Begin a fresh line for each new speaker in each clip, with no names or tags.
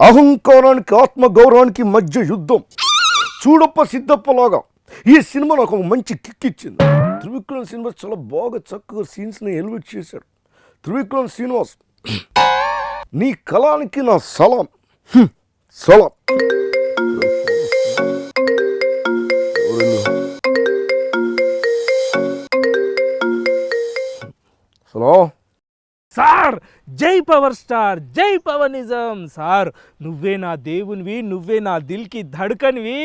అహంకారానికి ఆత్మగౌరవానికి మధ్య యుద్ధం. చూడప్ప సిద్ధప్పలాగా ఈ సినిమా నాకు ఒక మంచి కిక్ ఇచ్చింది. త్రివిక్రమ్ శ్రీనివాస్ చాలా బాగా చక్కగా సీన్స్ని ఎలివేట్ చేశాడు. త్రివిక్రమ్ శ్రీనివాస్ నీ కళానికి నా సలాం. సలాం. హలో
సార్ జై పవర్ స్టార్ జై పవనిజం. సార్ నువ్వే నా దేవునివి నువ్వే నా దిల్కి ధడకనివి.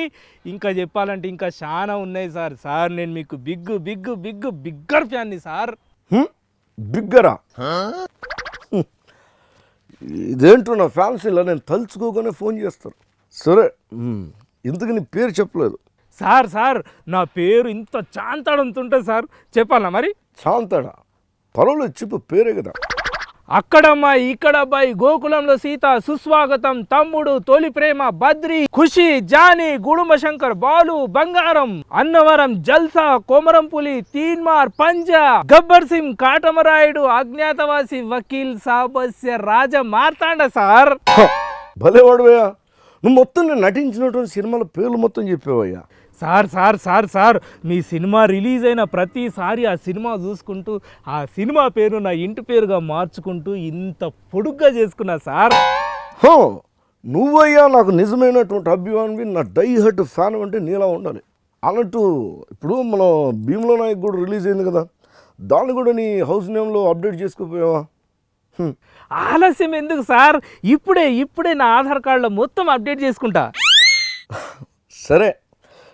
ఇంకా చెప్పాలంటే ఇంకా చాలా ఉన్నాయి సార్. సార్ నేను మీకు బిగ్ బిగ్ బిగ్ బిగ్గర్ ఫ్యాన్ని సార్?
బిగ్గరా. ఇదేంటో నా ఫ్యాన్స్ ఇలా నేను తలుచుకోగానే ఫోన్ చేస్తారు. సరే. ఇంతకు నీ పేరు చెప్పలేదు.
సార్ సార్ నా పేరు ఇంత చాంతాడంతుంటుంది సార్ చెప్పాలా మరి?
శాంతడా పర్వాలేదు చెప్పు పేరే కదా.
అక్కడమ్మాయి ఇక్కడబ్బాయి గోకులంలో సీత సుస్వాగతం తమ్ముడు తొలి ప్రేమ బద్రి ఖుషి జాని గుడుంబ శంకర్ బాలు బంగారం అన్నవరం జల్సా కోమరంపులి తీన్మార్ పంజా గబ్బర్ సింగ్ కాటమరాయుడు అజ్ఞాతవాసి వకీల్ సాబస్య రాజ మార్తాండ సార్
భలేవాడు నువ్వు మొత్తం నటించినటువంటి సినిమాల పేర్లు మొత్తం చెప్పేవయ్యా.
సార్ సార్ సార్ సార్ మీ సినిమా రిలీజ్ అయిన ప్రతిసారి ఆ సినిమా చూసుకుంటూ ఆ సినిమా పేరు నా ఇంటి పేరుగా మార్చుకుంటూ ఇంత పొడుగ్గా చేసుకున్నా సార్.
హో, నువ్వయ్యా నాకు నిజమైనటువంటి అభిమానివి నా డై హర్ట్ ఫ్యాన్ అంటే నీలా ఉండాలి. అన్నట్టు ఇప్పుడు మన భీమ్లో నాయక్ కూడా రిలీజ్ అయింది కదా దాన్ని కూడా నీ హౌస్ నేమ్లో అప్డేట్ చేసుకోపోయావా.
ఆలస్యం ఎందుకు సార్? ఇప్పుడే ఇప్పుడే నా ఆధార్ కార్డులో మొత్తం అప్డేట్ చేసుకుంటా.
సరే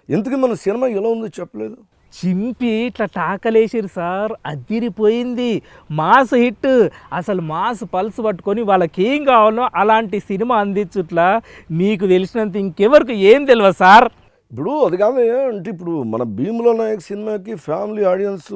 ఇంతకీ మన సినిమా ఎలా ఉందో చెప్పలేదు?
చింపి ఇట్లా టాకలేసిరు సార్. అదిరిపోయింది. Mass hit. అసలు మాస్ పల్స్ పట్టుకొని వాళ్ళకి ఏం కావాలో అలాంటి సినిమా అందించుట్లా మీకు తెలిసినంత ఇంకెవరికి ఏం తెలియదు సార్.
ఇప్పుడు అది కాదు అంటే ఇప్పుడు మన భీమ్లో నాయక్ సినిమాకి ఫ్యామిలీ ఆడియన్స్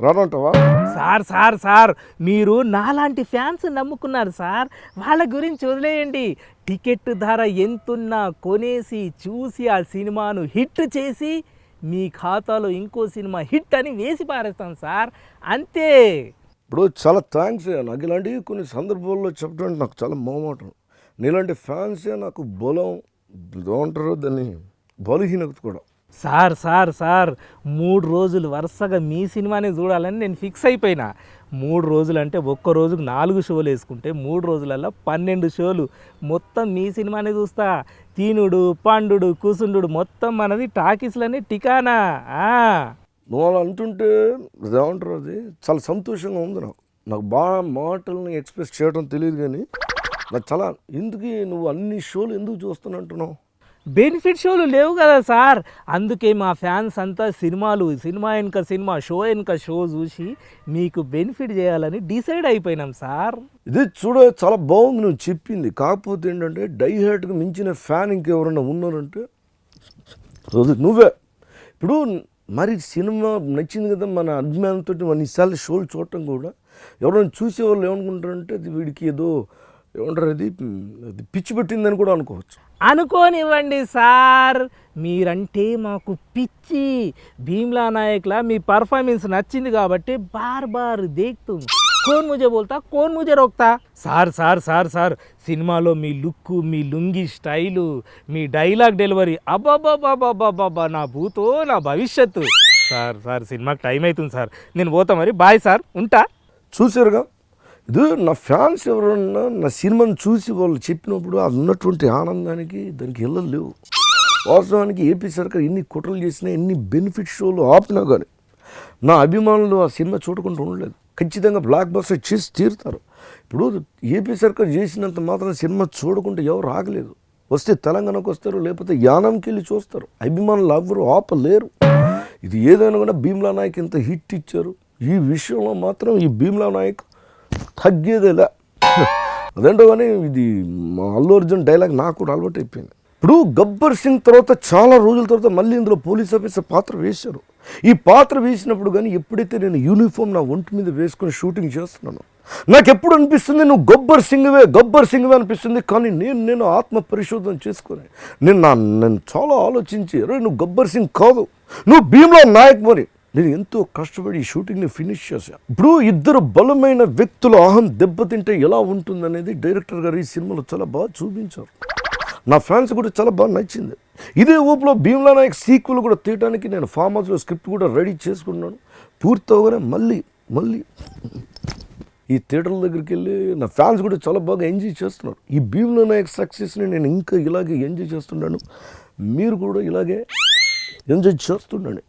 రానంటావా?
సార్ సార్ సార్ మీరు నాలాంటి ఫ్యాన్స్ నమ్ముకున్నారు సార్. వాళ్ళ గురించి వదిలేయండి. టికెట్ ధర ఎంతున్నా కొనేసి చూసి ఆ సినిమాను హిట్ చేసి మీ ఖాతాలో ఇంకో సినిమా హిట్ అని వేసి పారేస్తాం సార్. అంతే.
ఇప్పుడు చాలా థ్యాంక్స్ నాకు ఇలాంటివి కొన్ని సందర్భాల్లో చెప్పడానికి నాకు చాలా మొహమాటం. నీలాంటి ఫ్యాన్సే నాకు బలం ఏమంటారు దాన్ని బలహీనత కూడా.
సార్ సార్ సార్ మూడు రోజులు వరుసగా మీ సినిమానే చూడాలని నేను ఫిక్స్ అయిపోయినా. మూడు రోజులు అంటే ఒక్క రోజుకు నాలుగు షోలు వేసుకుంటే మూడు రోజులలో పన్నెండు షోలు మొత్తం మీ సినిమానే చూస్తా. తీనుడు పండుడు కూసుండు మొత్తం మనది టాకీస్లనే టికానా?
నువ్వు అలా అంటుంటే ఏమంటారు అది? చాలా సంతోషంగా ఉంది నాకు. నాకు బాగా మాటల్ని ఎక్స్ప్రెస్ చేయడం తెలియదు కానీ నాకు చాలా ఎందుకు నువ్వు అన్ని షోలు ఎందుకు చూస్తున్నట్టున్నావు
బెనిఫిట్ షోలు లేవు కదా సార్. అందుకే మా ఫ్యాన్స్ అంతా సినిమాలు సినిమా వెనుక సినిమా షో వెనుక షో చూసి మీకు బెనిఫిట్ చేయాలని డిసైడ్ అయిపోయినాం సార్.
ఇది చూడ చాలా బాగుంది నువ్వు చెప్పింది. కాకపోతే ఏంటంటే డైహార్ట్కి మించిన ఫ్యాన్ ఇంకెవరన్నా ఉన్నారంటే నువ్వే. ఇప్పుడు మరి సినిమా నచ్చింది కదా మన అభిమానంతో అన్నిసార్లు షోలు చూడటం కూడా. ఎవరైనా చూసేవాళ్ళు ఏమనుకుంటారంటే వీడికి ఏదో ఏమంటారు అది? పిచ్చి పెట్టిందని కూడా అనుకోవచ్చు.
అనుకోనివ్వండి సార్. మీరంటే మాకు పిచ్చి. భీమ్లా నాయక్లా మీ పర్ఫార్మెన్స్ నచ్చింది కాబట్టి బార్ బార్ దేక్తుం కోన్ ముజే బోల్తా కోన్ ముజే రోక్తా. సార్ సార్ సార్ సార్ సినిమాలో మీ లుక్ మీ లుంగి స్టైలు మీ డైలాగ్ డెలివరీ అబ్బాబాబాబాబాబా నా భూతో నా భవిష్యత్తు. సార్ సార్ సినిమాకి టైం అవుతుంది సార్. నేను పోతా మరి. బాయ్ సార్ ఉంటా?
చూసారుగా ఇది నా ఫ్యాన్స్ ఎవరన్నా నా సినిమాని చూసి వాళ్ళు చెప్పినప్పుడు అది ఉన్నటువంటి ఆనందానికి దానికి ఇళ్ళలు లేవు. వాస్తవానికి ఏపీ సర్కార్ ఎన్ని కుట్రలు చేసినా ఎన్ని బెనిఫిట్ షోలు ఆపినా కానీ నా అభిమానులు ఆ సినిమా చూడకుండా ఉండలేదు. ఖచ్చితంగా బ్లాక్ బస్టర్ చేసి తీరుతారు. ఇప్పుడు ఏపీ సర్కార్ చేసినంత మాత్రం సినిమా చూడకుండా ఎవరు ఆగలేదు. వస్తే తెలంగాణకు వస్తారు లేకపోతే యానంకి వెళ్ళి చూస్తారు. అభిమానులు ఎవరు ఆపలేరు. ఇది ఏదైనా కూడా భీమ్లా నాయక్ ఇంత హిట్ ఇచ్చారు. ఈ విషయంలో మాత్రం ఈ భీమ్లా నాయక్ తగ్గేదేలా అదేంటో ఇది మా అల్లు అర్జున్ డైలాగ్ నాకు కూడా అలవాటు అయిపోయింది. ఇప్పుడు గబ్బర్ సింగ్ తర్వాత చాలా రోజుల తర్వాత మళ్ళీ ఇందులో పోలీస్ ఆఫీసర్ పాత్ర వేశారు. ఈ పాత్ర వేసినప్పుడు కానీ ఎప్పుడైతే నేను యూనిఫామ్ నా ఒంటి మీద వేసుకొని షూటింగ్ చేస్తున్నాను నాకు ఎప్పుడు అనిపిస్తుంది నువ్వు గబ్బర్ సింగ్వే గబ్బర్ సింగ్వే అనిపిస్తుంది. కానీ నేను నేను ఆత్మ పరిశోధన చేసుకుని నేను నా నేను చాలా ఆలోచించి రే నువ్వు గబ్బర్ సింగ్ కాదు. నువ్వు భీమ్లా నాయక్ మరి. నేను ఎంతో కష్టపడి ఈ షూటింగ్ని ఫినిష్ చేశాను. ఇప్పుడు ఇద్దరు బలమైన వ్యక్తుల ఆహం దెబ్బతింటే ఎలా ఉంటుందనేది డైరెక్టర్ గారు ఈ సినిమాలో చాలా బాగా చూపించారు. నా ఫ్యాన్స్ కూడా చాలా బాగా నచ్చింది. ఇదే ఊపులో భీమ్లా నాయక్ సీక్వెల్ కూడా తీయడానికి నేను ఫామ్ హౌస్లో స్క్రిప్ట్ కూడా రెడీ చేసుకున్నాను. పూర్తవగానే మళ్ళీ మళ్ళీ ఈ థియేటర్ల దగ్గరికి వెళ్ళి నా ఫ్యాన్స్ కూడా చాలా బాగా ఎంజాయ్ చేస్తున్నారు. ఈ భీమ్లా నాయక్ సక్సెస్ని నేను ఇంకా ఇలాగే ఎంజాయ్ చేస్తున్నాను మీరు కూడా ఇలాగే ఎంజాయ్ చేస్తుండండి.